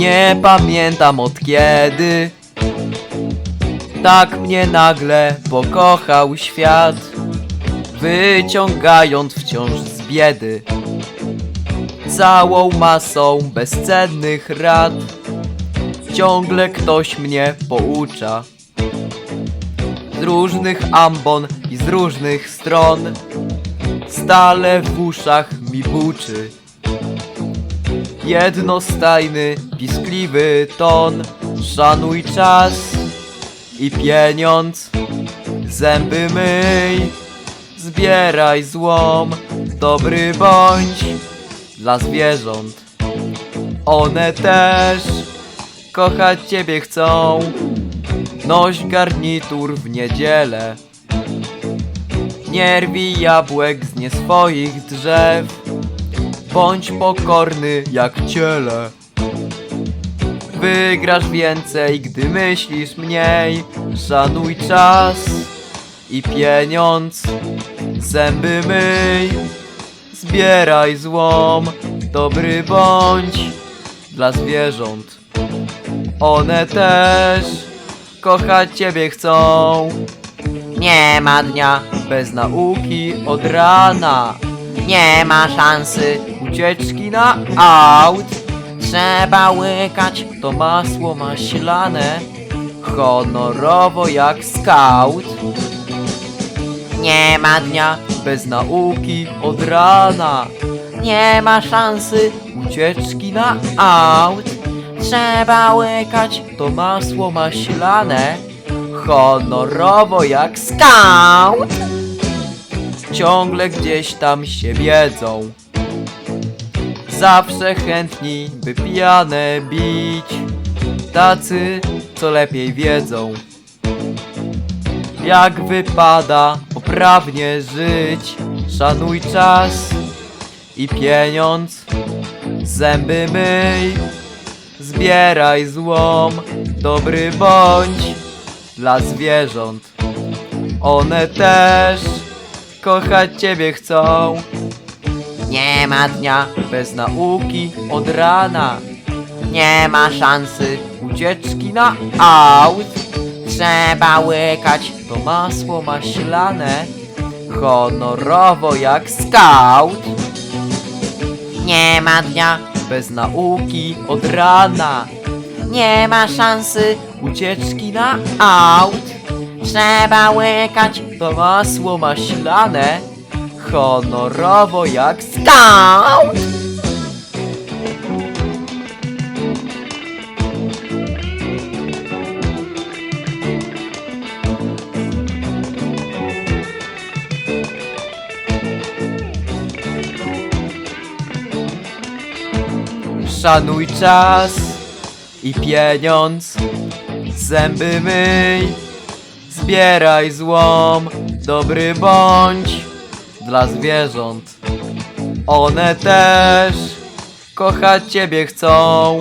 Nie pamiętam od kiedy. Tak mnie nagle pokochał świat Wyciągając wciąż z biedy Całą masą bezcennych rad. Ciągle ktoś mnie poucza Z różnych ambon i z różnych stron. Stale w uszach mi buczy Jednostajny, piskliwy ton. Szanuj czas i pieniądz. Zęby myj. Zbieraj złom. Dobry bądź Dla zwierząt. One też Kochać ciebie chcą. Noś garnitur w niedzielę. Nie rwij jabłek z nie swoich drzew Bądź pokorny jak ciele. Wygrasz więcej, gdy myślisz mniej. Szanuj czas i pieniądz. Zęby myj. Zbieraj złom. Dobry bądź Dla zwierząt. One też Kochać ciebie chcą. Nie ma dnia bez nauki od rana. Nie ma szansy ucieczki na aut. Trzeba łykać to masło maślane Honorowo jak scout. Nie ma dnia bez nauki od rana. Nie ma szansy ucieczki na aut. Trzeba łykać to masło maślane Honorowo jak scout. Ciągle gdzieś tam się wiedzą Zawsze chętni, by pijane bić. Tacy, co lepiej wiedzą Jak wypada poprawnie żyć. Szanuj czas i pieniądz Zęby myj. Zbieraj złom Dobry bądź Dla zwierząt. One też Kochać ciebie chcą nie ma dnia bez nauki od rana. Nie ma szansy ucieczki na aut. Trzeba łykać to masło maślane. Honorowo jak scout. Nie ma dnia bez nauki od rana. Nie ma szansy ucieczki na aut. Trzeba łykać to masło maślane honorowo jak scout. Szanuj czas i pieniądz, zęby myj, zbieraj złom, dobry bądź dla zwierząt. One też kochać ciebie chcą.